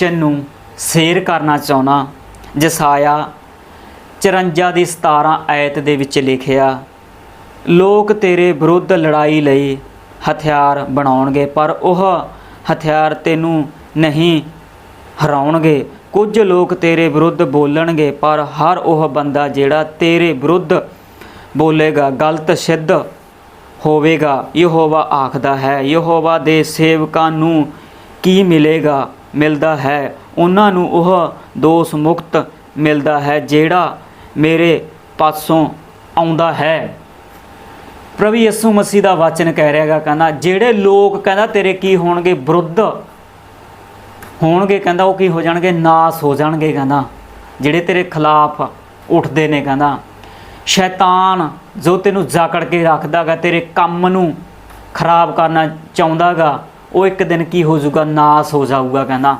ਬਚਨ ਨੂੰ ਸ਼ੇਅਰ ਕਰਨਾ ਚਾਹੁੰਦਾ, ਜਸਾਇਆ 54 ਦੀ 17 ਐਤ ਦੇ ਵਿੱਚ ਲਿਖਿਆ, ਲੋਕ ਤੇਰੇ ਵਿਰੁੱਧ ਲੜਾਈ ਲਈ ਹਥਿਆਰ ਬਣਾਉਣਗੇ, ਪਰ ਉਹ ਹਥਿਆਰ ਤੈਨੂੰ ਨਹੀਂ ਹਰਾਉਣਗੇ। ਕੁਝ ਲੋਕ ਤੇਰੇ ਵਿਰੁੱਧ ਬੋਲਣਗੇ, ਪਰ ਹਰ ਉਹ ਬੰਦਾ ਜਿਹੜਾ ਤੇਰੇ ਵਿਰੁੱਧ ਬੋਲੇਗਾ, ਗਲਤ ਸਿੱਧ ਹੋਵੇਗਾ। ਯਹੋਵਾ ਆਖਦਾ ਹੈ, ਯਹੋਵਾ ਦੇ ਸੇਵਕਾਂ ਨੂੰ ਕੀ ਮਿਲੇਗਾ, ਮਿਲਦਾ ਹੈ। ਉਹਨਾਂ ਨੂੰ ਉਹ ਦੋਸ਼ ਮੁਕਤ ਮਿਲਦਾ ਹੈ ਜਿਹੜਾ ਮੇਰੇ ਪਾਸੋਂ ਆਉਂਦਾ ਹੈ। ਪ੍ਰਭੂ ਯਿਸੂ ਮਸੀਹ ਦਾ ਵਚਨ ਕਹਿ ਰਿਹਾਗਾ ਕਹਿੰਦਾ, ਜਿਹੜੇ ਲੋਕ ਕਹਿੰਦਾ, ਤੇਰੇ ਕੀ ਹੋਣਗੇ, ਵਿਰੁੱਧ ਹੋਣਗੇ, ਕਹਿੰਦਾ, ਉਹ ਕੀ ਹੋ ਜਾਣਗੇ? ਨਾਸ ਹੋ ਜਾਣਗੇ, ਕਹਿੰਦਾ। ਜਿਹੜੇ ਤੇਰੇ ਖਿਲਾਫ ਉੱਠਦੇ ਨੇ, ਕਹਿੰਦਾ। ਸ਼ੈਤਾਨ ਜੋ ਤੈਨੂੰ ਜਾਕੜ ਕੇ ਰੱਖਦਾਗਾ ਤੇਰੇ ਕੰਮ ਨੂੰ ਖਰਾਬ ਕਰਨਾ ਚਾਹੁੰਦਾਗਾ ਉਹ ਇੱਕ ਦਿਨ ਕੀ ਹੋ ਜਾਊਗਾ? ਨਾਸ ਹੋ ਜਾਊਗਾ ਕਹਿੰਦਾ।